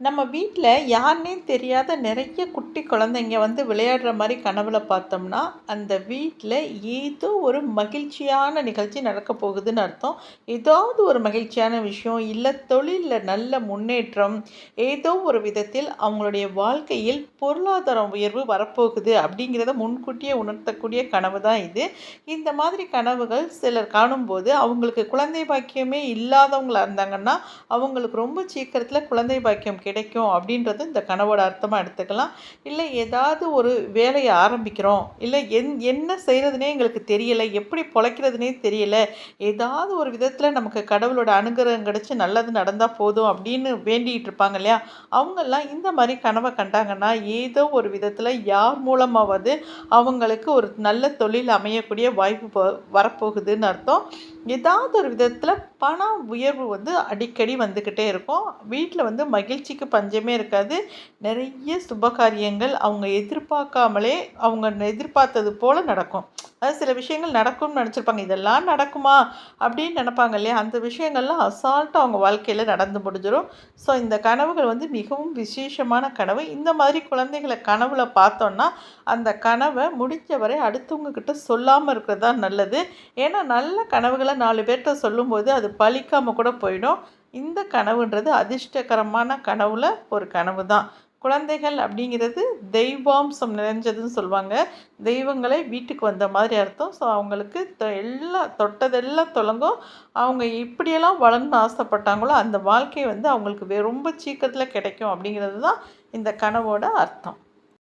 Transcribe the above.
நம்ம வீட்டில் யாருன்னே தெரியாத நிறைய குட்டி குழந்தைங்க வந்து விளையாடுற மாதிரி கனவுல பார்த்தோம்னா அந்த வீட்டில் ஏதோ ஒரு மகிழ்ச்சியான நிகழ்ச்சி நடக்க போகுதுன்னு அர்த்தம். ஏதாவது ஒரு மகிழ்ச்சியான விஷயம் இல்லை தொழிலில் நல்ல முன்னேற்றம் ஏதோ ஒரு விதத்தில் அவங்களுடைய வாழ்க்கையில் பொருளாதார உயர்வு வரப்போகுது அப்படிங்கிறத முன்கூட்டியே உணர்த்தக்கூடிய கனவு தான் இது. இந்த மாதிரி கனவுகள் சிலர் காணும்போது அவங்களுக்கு குழந்தை பாக்கியமே இல்லாதவங்களாக இருந்தாங்கன்னா அவங்களுக்கு ரொம்ப சீக்கிரத்தில் குழந்தை பாக்கியம் கிடைக்கும் அப்படின்றது இந்த கனவோட அர்த்தமாக எடுத்துக்கலாம். இல்லை ஏதாவது ஒரு வேலையை ஆரம்பிக்கிறோம். இல்லை என் என்ன செய்கிறதுனே எங்களுக்கு தெரியலை. எப்படி பொழைக்கிறதுனே தெரியலை. ஏதாவது ஒரு விதத்தில் நமக்கு கடவுளோட அனுகிரகம் கிடச்சி நல்லது நடந்தால் போதும் அப்படின்னு வேண்டிகிட்டு இருப்பாங்க இல்லையா? அவங்கெல்லாம் இந்த மாதிரி கனவை கண்டாங்கன்னா ஏதோ ஒரு விதத்தில் யார் மூலமாவது அவங்களுக்கு ஒரு நல்ல தொழில் அமையக்கூடிய வாய்ப்பு வரப்போகுதுன்னு அர்த்தம். ஏதாவது ஒரு விதத்தில் பண உயர்வு வந்து அடிக்கடி வந்துக்கிட்டே இருக்கும். வீட்டில் வந்து மகிழ்ச்சிக்கு பஞ்சமே இருக்காது. நிறைய சுபகாரியங்கள் அவங்க எதிர்பார்க்காமலே அவங்க எதிர்பார்த்தது போல் நடக்கும். அது சில விஷயங்கள் நடக்கும்னு நினச்சிருப்பாங்க. இதெல்லாம் நடக்குமா? அப்படின்னு நினப்பாங்க இல்லையா? அந்த விஷயங்கள்லாம் அசால்ட்டாக அவங்க வாழ்க்கையில் நடந்து முடிஞ்சிடும் ஸோ இந்த கனவுகள் வந்து மிகவும் விசேஷமான கனவு. இந்த மாதிரி குழந்தைகளை கனவுல பார்த்தோன்னா அந்த கனவை முடிஞ்ச வரை அடுத்தவங்கக்கிட்ட சொல்லாமல் இருக்கிறது தான் நல்லது. ஏன்னா நல்ல கனவுகளை நாலு பேர்கிட்ட சொல்லும்போது அது பழிக்காமல் கூட போயிடும். இந்த கனவுன்றது அதிர்ஷ்டகரமான கனவுல ஒரு கனவு தான் குழந்தைகள் அப்படிங்கிறது தெய்வாம்சம் நிறைஞ்சதுன்னு சொல்லுவாங்க. தெய்வங்களே வீட்டுக்கு வந்த மாதிரி அர்த்தம். ஸோ அவங்களுக்கு எல்லாம் தொட்டதெல்லாம் தொடங்கும் அவங்க இப்படியெல்லாம் வளர்ந்து ஆசைப்பட்டாங்களோ அந்த வாழ்க்கை வந்து அவங்களுக்கு ரொம்ப சீக்கிரத்தில் கிடைக்கும் அப்படிங்கிறது தான் இந்த கனவோட அர்த்தம்.